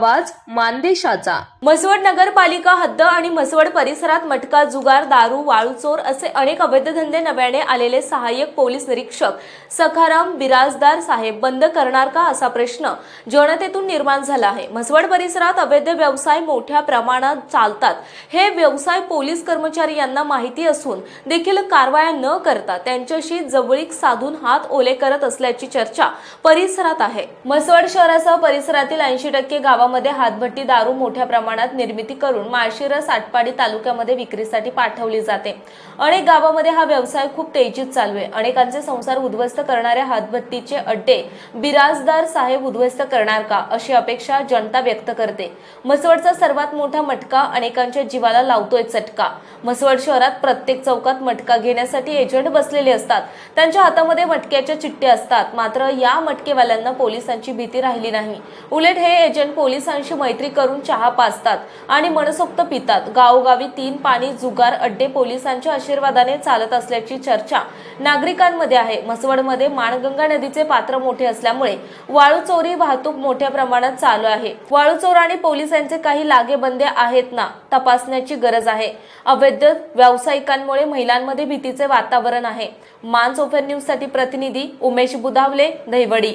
आवाज मानदेशाचा. म्हसवड नगरपालिका हद्द आणि म्हसवड परिसरात मटका जुगार दारू वाळूचोर असे अनेक अवैध धंदे नव्याने आलेले सहाय्यक पोलीस निरीक्षक सखाराम बिराजदार साहेब बंद करणार का असा प्रश्न जनतेतून निर्माण झाला आहे. म्हसवड परिसरात अवैध व्यवसाय मोठ्या प्रमाणात चालतात. हे व्यवसाय पोलीस कर्मचारी यांना माहिती असून देखील कारवाया न करता त्यांच्याशी जवळीक साधून हात ओले करत असल्याची चर्चा परिसरात आहे. म्हसवड शहरासह परिसरातील ऐंशी टक्के गावा गावामध्ये हातभट्टी दारू मोठ्या प्रमाणात निर्मिती करून माळशिरस आटपाडी तालुक्यामध्ये विक्रीसाठी पाठवली जाते. अनेक गावामध्ये हा व्यवसाय खूप तेजीत चालू आहे. अनेकांचे संसार उद्ध्वस्त करणाऱ्या हातभट्टीचे अड्डे बिराजदार साहेब उद्ध्वस्त करणार का? अशी अपेक्षा जनता व्यक्त करते. म्हसवडचा सर्वात मोठा मटका अनेकांच्या जीवाला लावतोय चटका. म्हसवड शहरात प्रत्येक चौकात मटका घेण्यासाठी एजंट बसलेले असतात. त्यांच्या हातामध्ये मटक्याच्या चिठ्ठ्या असतात. मात्र या मटकेवाल्यांना पोलिसांची भीती राहिली नाही. उलट हे एजंट पोलिसांशी मैत्री करून चहा पाजतात आणि मनसोक्त पितात. गावोगावी तीन पाणी जुगार अड्डे पोलिसांच्या आशीर्वादाने चालत असल्याची चर्चा नागरिकांमध्ये आहे. म्हसवडमध्ये माणगंगा नदीचे पात्र मोठे असल्यामुळे वाळू चोरी वाहतूक मोठ्या प्रमाणात चालू आहे. वाळू चोर आणि पोलिसांचे काही लागेबंदे आहेत ना तपासण्याची गरज आहे. अवैध व्यावसायिकांमुळे महिलांमध्ये भीतीचे वातावरण आहे. मान सोफर न्यूजसाठी प्रतिनिधी उमेश बुधावले दहिवडी